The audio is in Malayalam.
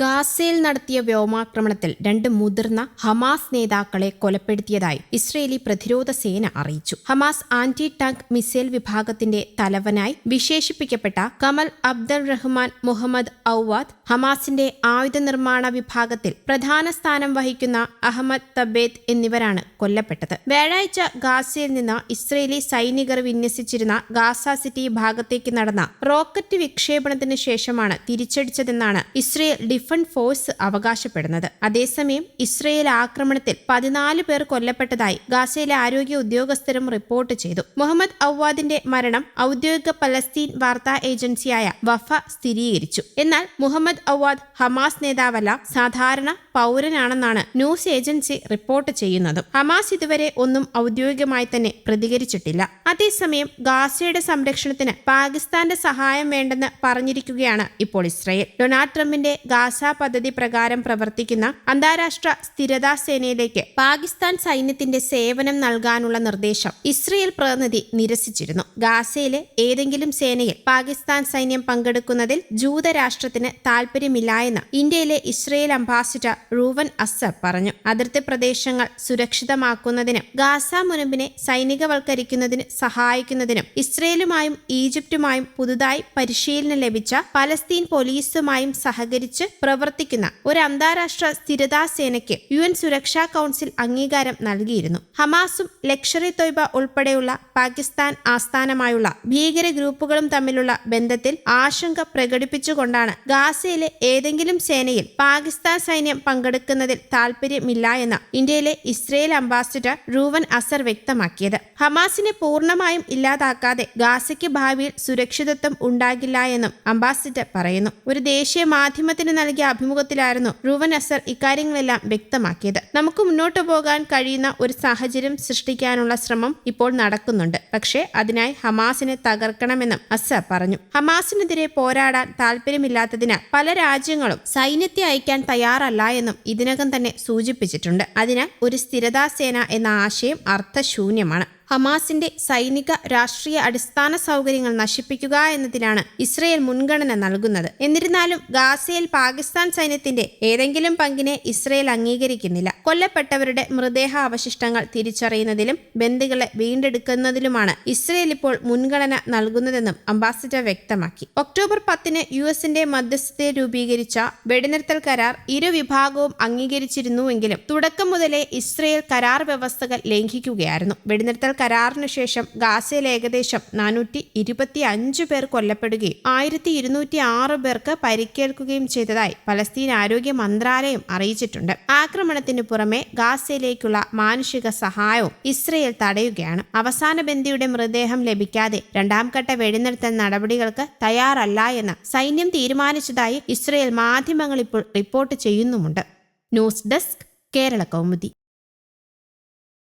ഗാസയിൽ നടത്തിയ വ്യോമാക്രമണത്തിൽ രണ്ട് മുതിർന്ന ഹമാസ് നേതാക്കളെ കൊലപ്പെടുത്തിയതായി ഇസ്രയേലി പ്രതിരോധ സേന അറിയിച്ചു. ഹമാസ് ആന്റി ടാങ്ക് മിസൈൽ വിഭാഗത്തിന്റെ തലവനായി വിശേഷിപ്പിക്കപ്പെട്ട കമൽ അബ്ദുൾ റഹ്മാൻ മുഹമ്മദ് ഔവാദ് ഹമാസിന്റെ ആയുധ നിർമ്മാണ വിഭാഗത്തിൽ പ്രധാന സ്ഥാനം വഹിക്കുന്ന അഹമ്മദ് തബേദ് എന്നിവരാണ് കൊല്ലപ്പെട്ടത്. വ്യാഴാഴ്ച ഗാസയിൽ നിന്ന് ഇസ്രയേലി സൈനികർ വിന്യസിച്ചിരുന്ന ഗാസ സിറ്റി ഭാഗത്തേക്ക് നടന്ന റോക്കറ്റ് വിക്ഷേപണത്തിന് ശേഷമാണ് തിരിച്ചടിച്ചതെന്നാണ് ഇസ്രയേൽ ഡിഫൻസ് ഫോഴ്സ് അവകാശപ്പെടുന്നത്. അതേസമയം ഇസ്രയേൽ ആക്രമണത്തിൽ പതിനാല് പേർ കൊല്ലപ്പെട്ടതായി ഗാസയിലെ ആരോഗ്യ ഉദ്യോഗസ്ഥരും റിപ്പോർട്ട് ചെയ്തു. മുഹമ്മദ് ഔവാദിന്റെ മരണം ഔദ്യോഗിക പലസ്തീൻ വാർത്താ ഏജൻസിയായ വഫ സ്ഥിരീകരിച്ചു. എന്നാൽ മുഹമ്മദ് ഔവാദ് ഹമാസ് നേതാവല്ല സാധാരണ പൗരനാണെന്നാണ് ന്യൂസ് ഏജൻസി റിപ്പോർട്ട് ചെയ്യുന്നത്. ഹമാസ് ഇതുവരെ ഒന്നും ഔദ്യോഗികമായി തന്നെ പ്രതികരിച്ചിട്ടില്ല. അതേസമയം ഗാസയുടെ സംരക്ഷണത്തിന് പാകിസ്ഥാന്റെ സഹായം വേണ്ടെന്ന് പറഞ്ഞിരിക്കുകയാണ് ഇപ്പോൾ ഇസ്രയേൽ. ഡൊണാൾഡ് ട്രംപിന്റെ ഗാസ പദ്ധതി പ്രകാരം പ്രവർത്തിക്കുന്ന അന്താരാഷ്ട്ര സ്ഥിരതാ സേനയിലേക്ക് പാകിസ്ഥാൻ സൈന്യത്തിന്റെ സേവനം നൽകാനുള്ള നിർദ്ദേശം ഇസ്രയേൽ പ്രതിനിധി നിരസിച്ചിരുന്നു. ഗാസയിലെ ഏതെങ്കിലും സേനയിൽ പാകിസ്ഥാൻ സൈന്യം പങ്കെടുക്കുന്നതിൽ ജൂതരാഷ്ട്രത്തിന് താൽപര്യമില്ല എന്ന് ഇന്ത്യയിലെ ഇസ്രയേൽ അംബാസിഡർ റൂവൻ അസർ പറഞ്ഞു. അതിർത്തി പ്രദേശങ്ങൾ സുരക്ഷിതമാക്കുന്നതിനും ഗാസ മുനമ്പിനെ സൈനികവൽക്കരിക്കുന്നതിന് സഹായിക്കുന്നതിനും ഇസ്രയേലുമായും ഈജിപ്തുമായും പുതുതായി പരിശീലനം ലഭിച്ച പലസ്തീൻ പോലീസുമായും സഹകരിച്ച് പ്രവർത്തിക്കുന്ന ഒരു അന്താരാഷ്ട്ര സ്ഥിരതാ സേനയ്ക്ക് യു എൻ സുരക്ഷാ കൗൺസിൽ അംഗീകാരം നൽകിയിരുന്നു. ഹമാസും ലക്ഷറി തൊയ്ബ ഉൾപ്പെടെയുള്ള പാകിസ്ഥാൻ ആസ്ഥാനമായുള്ള ഭീകര ഗ്രൂപ്പുകളും തമ്മിലുള്ള ബന്ധത്തിൽ ആശങ്ക പ്രകടിപ്പിച്ചുകൊണ്ടാണ് ഗാസയിലെ ഏതെങ്കിലും സേനയിൽ പാകിസ്ഥാൻ സൈന്യം പങ്കെടുക്കുന്നതിൽ താൽപര്യമില്ല എന്ന് ഇന്ത്യയിലെ ഇസ്രയേൽ അംബാസിഡർ റൂവൻ അസർ വ്യക്തമാക്കിയത്. ഹമാസിനെ പൂർണമായും ഇല്ലാതാക്കാതെ ഗാസയ്ക്ക് ഭാവിയിൽ സുരക്ഷിതത്വം ഉണ്ടാകില്ല എന്നും അംബാസിഡർ പറയുന്നു. ഒരു ദേശീയ മാധ്യമത്തിന് നൽകിയ അഭിമുഖത്തിലായിരുന്നു റൂവൻ അസർ ഇക്കാര്യങ്ങളെല്ലാം വ്യക്തമാക്കിയത്. നമുക്ക് മുന്നോട്ട് പോകാൻ കഴിയുന്ന ഒരു സാഹചര്യം സൃഷ്ടിക്കാനുള്ള ശ്രമം ഇപ്പോൾ നടക്കുന്നുണ്ട്. പക്ഷേ അതിനായി ഹമാസിനെ തകർക്കണമെന്നും അസർ പറഞ്ഞു. ഹമാസിനെതിരെ പോരാടാൻ താല്പര്യമില്ലാത്തതിനാൽ പല രാജ്യങ്ങളും സൈന്യത്തെ അയക്കാൻ തയ്യാറല്ല എന്നും ഇതിനകം തന്നെ സൂചിപ്പിച്ചിട്ടുണ്ട്. അതിനാൽ ഒരു സ്ഥിരതാ സേന എന്ന ആശയം അർത്ഥശൂന്യമാണ്. ഹമാസിന്റെ സൈനിക രാഷ്ട്രീയ അടിസ്ഥാന സൗകര്യങ്ങൾ നശിപ്പിക്കുക എന്നതിലാണ് ഇസ്രയേൽ മുൻഗണന നൽകുന്നത്. എന്നിരുന്നാലും ഗാസയിൽ പാകിസ്ഥാൻ സൈന്യത്തിന്റെ ഏതെങ്കിലും പങ്കിനെ ഇസ്രയേൽ അംഗീകരിക്കുന്നില്ല. കൊല്ലപ്പെട്ടവരുടെ മൃതദേഹ അവശിഷ്ടങ്ങൾ തിരിച്ചറിയുന്നതിലും ബന്ധുക്കളെ വീണ്ടെടുക്കുന്നതിലുമാണ് ഇസ്രയേൽ ഇപ്പോൾ മുൻഗണന നൽകുന്നതെന്നും അംബാസിഡർ വ്യക്തമാക്കി. ഒക്ടോബർ പത്തിന് യു എസിന്റെ മധ്യസ്ഥതയെ രൂപീകരിച്ച വെടിനിർത്തൽ കരാർ ഇരു വിഭാഗവും അംഗീകരിച്ചിരുന്നുവെങ്കിലും തുടക്കം മുതലേ ഇസ്രയേൽ കരാർ വ്യവസ്ഥകൾ ലംഘിക്കുകയായിരുന്നു. വെടിനിർത്തൽ കരാറിനു ശേഷം ഗാസയിൽ ഏകദേശം നാനൂറ്റി ഇരുപത്തി അഞ്ച് പേർ കൊല്ലപ്പെടുകയും ആയിരത്തി ഇരുന്നൂറ്റി ആറ് പേർക്ക് പരിക്കേൽക്കുകയും ചെയ്തതായി പലസ്തീൻ ആരോഗ്യ മന്ത്രാലയം അറിയിച്ചിട്ടുണ്ട്. ആക്രമണത്തിന് പുറമെ ഗാസയിലേക്കുള്ള മാനുഷിക സഹായവും ഇസ്രയേൽ തടയുകയാണ്. അവസാന ബന്ദിയുടെ മൃതദേഹം ലഭിക്കാതെ രണ്ടാം ഘട്ട വെടിനിർത്തൽ നടപടികൾക്ക് തയ്യാറല്ല എന്ന് സൈന്യം തീരുമാനിച്ചതായി ഇസ്രയേൽ മാധ്യമങ്ങൾ ഇപ്പോൾ റിപ്പോർട്ട് ചെയ്യുന്നുമുണ്ട്. News desk Kerala Kaumudi.